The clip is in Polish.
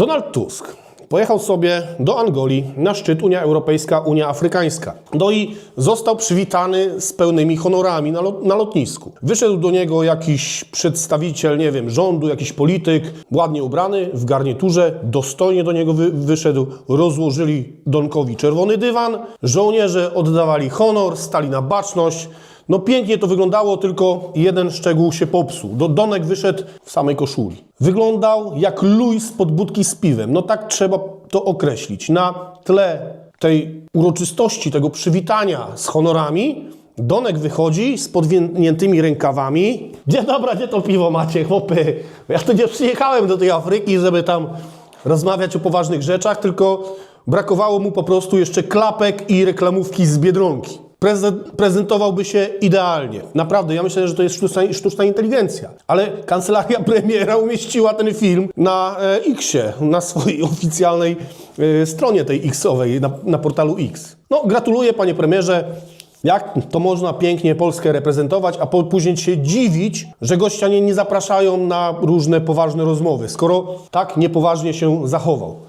Donald Tusk pojechał sobie do Angolii na szczyt Unia Europejska, Unia Afrykańska. No i został przywitany z pełnymi honorami na, lot, na lotnisku. Wyszedł do niego jakiś przedstawiciel, nie wiem, rządu, jakiś polityk, ładnie ubrany, w garniturze, dostojnie do niego wy, wyszedł, rozłożyli Donkowi czerwony dywan, żołnierze oddawali honor, stali na baczność, no pięknie to wyglądało, tylko jeden szczegół się popsuł. Do Donek wyszedł w samej koszuli. Wyglądał jak luj z budki z piwem. No tak trzeba to określić. Na tle tej uroczystości, tego przywitania z honorami, Donek wychodzi z podwiniętymi rękawami. Gdzie dobra, gdzie to piwo macie, chłopy? Ja tu nie przyjechałem do tej Afryki, żeby tam rozmawiać o poważnych rzeczach, tylko brakowało mu po prostu jeszcze klapek i reklamówki z Biedronki. Prezent, prezentowałby się idealnie. Naprawdę, ja myślę, że to jest sztuczna, sztuczna inteligencja. Ale kancelaria premiera umieściła ten film na e, X-ie, na swojej oficjalnej e, stronie tej X-owej, na, na portalu X. No, gratuluję panie premierze. Jak to można pięknie Polskę reprezentować, a po, później się dziwić, że gościanie nie zapraszają na różne poważne rozmowy, skoro tak niepoważnie się zachował.